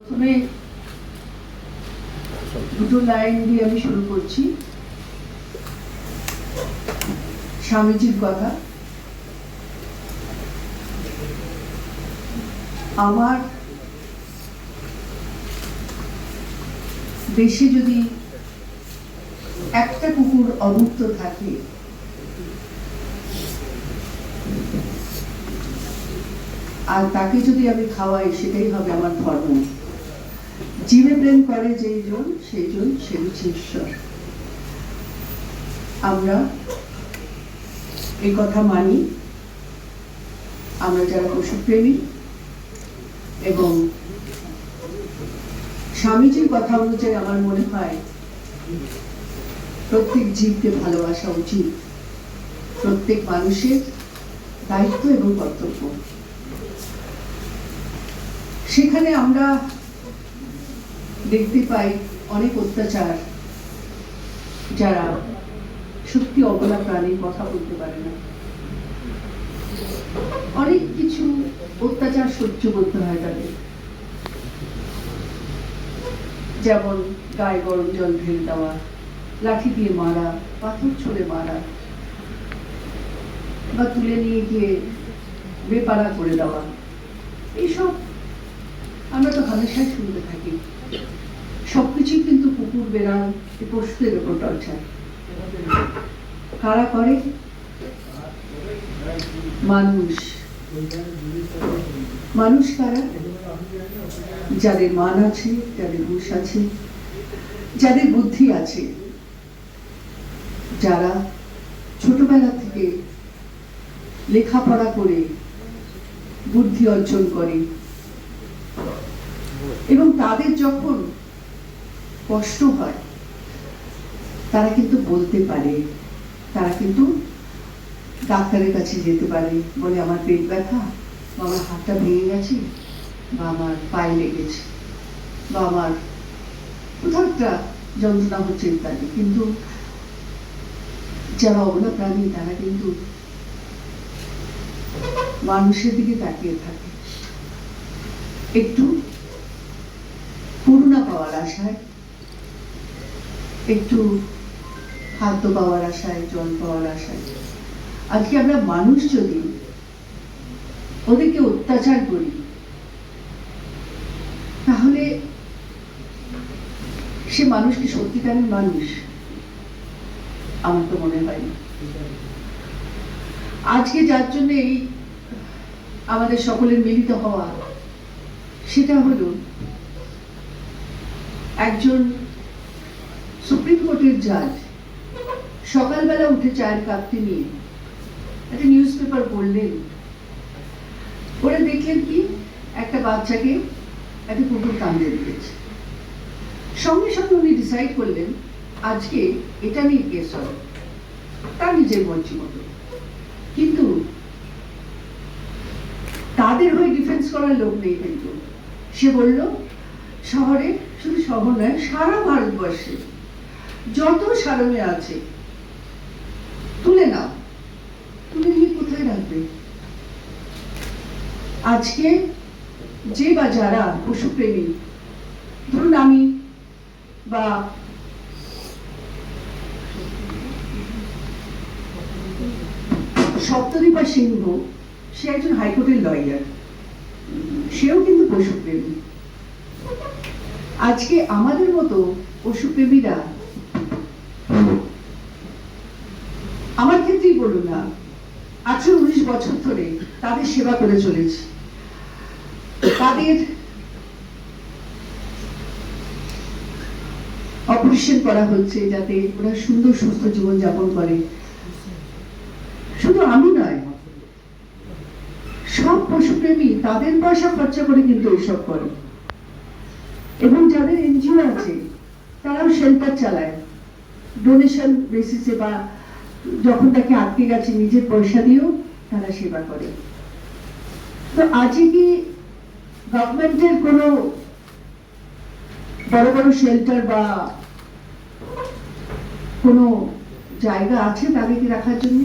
প্রথমে দুটো লাইন দিয়ে আমি শুরু করছি। স্বামীজির কথা। আমার দেশে যদি একটা কুকুর অভুক্ত থাকে, আর তাকে যদি আমি খাওয়াই, সেটাই হবে আমার ধর্ম। জীবে প্রেম করে যেই জন, সেই জন সে হচ্ছে ঈশ্বর। আমরা এই কথা মানি। আমরা যারা পশুপ্রেমী এবং স্বামীজির কথা অনুযায়ী আমার মনে হয়, প্রত্যেক জীবকে ভালোবাসা উচিত। প্রত্যেক মানুষের দায়িত্ব এবং কর্তব্য। সেখানে আমরা দেখতে পাই অনেক অত্যাচার যারা সত্যি অবলা প্রাণী কথা বলতে পারে না। অনেক কিছু অত্যাচার সহ্য করতে হয় তাদের। যেমন গায়ে গরম জল ঢেলে দেওয়া, লাঠি দিয়ে মারা, পাথর ছড়ে মারা, বা তুলে নিয়ে গিয়ে বেপাড়া করে দেওয়া। এইসব আমরা তো হামেশাই শুনতে থাকি। সবকিছুই কিন্তু কুকুর বেড়াল পশুদের উপর টর্চার কারা করে? মানুষ। মানুষ কারা? যাদের মান আছে, যাদের হুশ আছে, যাদের বুদ্ধি আছে। যারা ছোটবেলা থেকে লেখাপড়া করে, বুদ্ধি অর্জন করে। এবং তাদের যখন কষ্ট হয়। তারা কিন্তু বলতে পারে, তারা কিন্তু ডাক্তারের কাছে যেতে পারে, বলে আমার পেট ব্যথা, বা আমার হাতটা ভেঙে গেছে, বা আমার পায়ে লেগেছে, বা আমার কোথাও একটা যন্ত্রণা হচ্ছে ইত্যাদি। কিন্তু যারা অবলা প্রাণী, তারা কিন্তু মানুষের দিকে তাকিয়ে থাকে। একটু করুণা পাওয়ার আশায় একটু খাদ্য পাওয়ার আশায়, জল পাওয়ার আশায়। আজকে আমরা মানুষ যদি ওদেরকে অত্যাচার করি, তাহলে সে মানুষ কি সত্যিকারের মানুষ? আমার তো মনে হয় না। আজকে যার জন্য এই আমাদের সকলের মিলিত হওয়া, সেটা হলো একজন সুপ্রিম কোর্টের জাজ সকালবেলা উঠে চায়ের কাপটি নিয়ে, একটা নিউজ পেপার পড়লেন ওরা দেখলেন কি? একটা বাচ্চাকে একটা কুকুর কামড়ে দিয়েছে। সঙ্গে সঙ্গে উনি ডিসাইড করলেন, আজকে এটা নিয়ে কেস হবে। তার নিজের মর্জি মতো। কিন্তু তাদের হয়ে ডিফেন্স করার লোক নেই কিন্তু। সে বলল, শহরে শুধু শহর নয়, সারা ভারতবর্ষে যত সারমে আছে, তুলে নাও। তুলে নিয়ে কোথায় রাখবে? আজকে যে বা যারা পশুপ্রেমী, ধরুন আমি বা সপ্তদীপা সিংহ, সে একজন হাইকোর্টের লয়ার সেও কিন্তু পশুপ্রেমী। আজকে আমাদের মতো পশুপ্রেমীরা আমার ক্ষেত্রেই বলুন না। আঠারো উনিশ বছর ধরে তাদের সেবা করে চলেছি। তাদের অপারেশন করা হচ্ছে যাতে ওরা সুন্দর, সুস্থ জীবন যাপন করে। শুধু আমি নয়, সব পশুপ্রেমী তাদের পয়সা খরচা করে কিন্তু এইসব করে। এবং যাদের এনজিও আছে, তারাও শেল্টার চালায়। ডোনেশন বেসিসে বা যখন তাকে আটকে গেছে নিজের পয়সা দিয়েও, তারা সেবা করে। তো আজকে কি গভর্নমেন্টের কোনো বড় বড় শেল্টার বা কোনো জায়গা আছে তাদেরকে রাখার জন্য?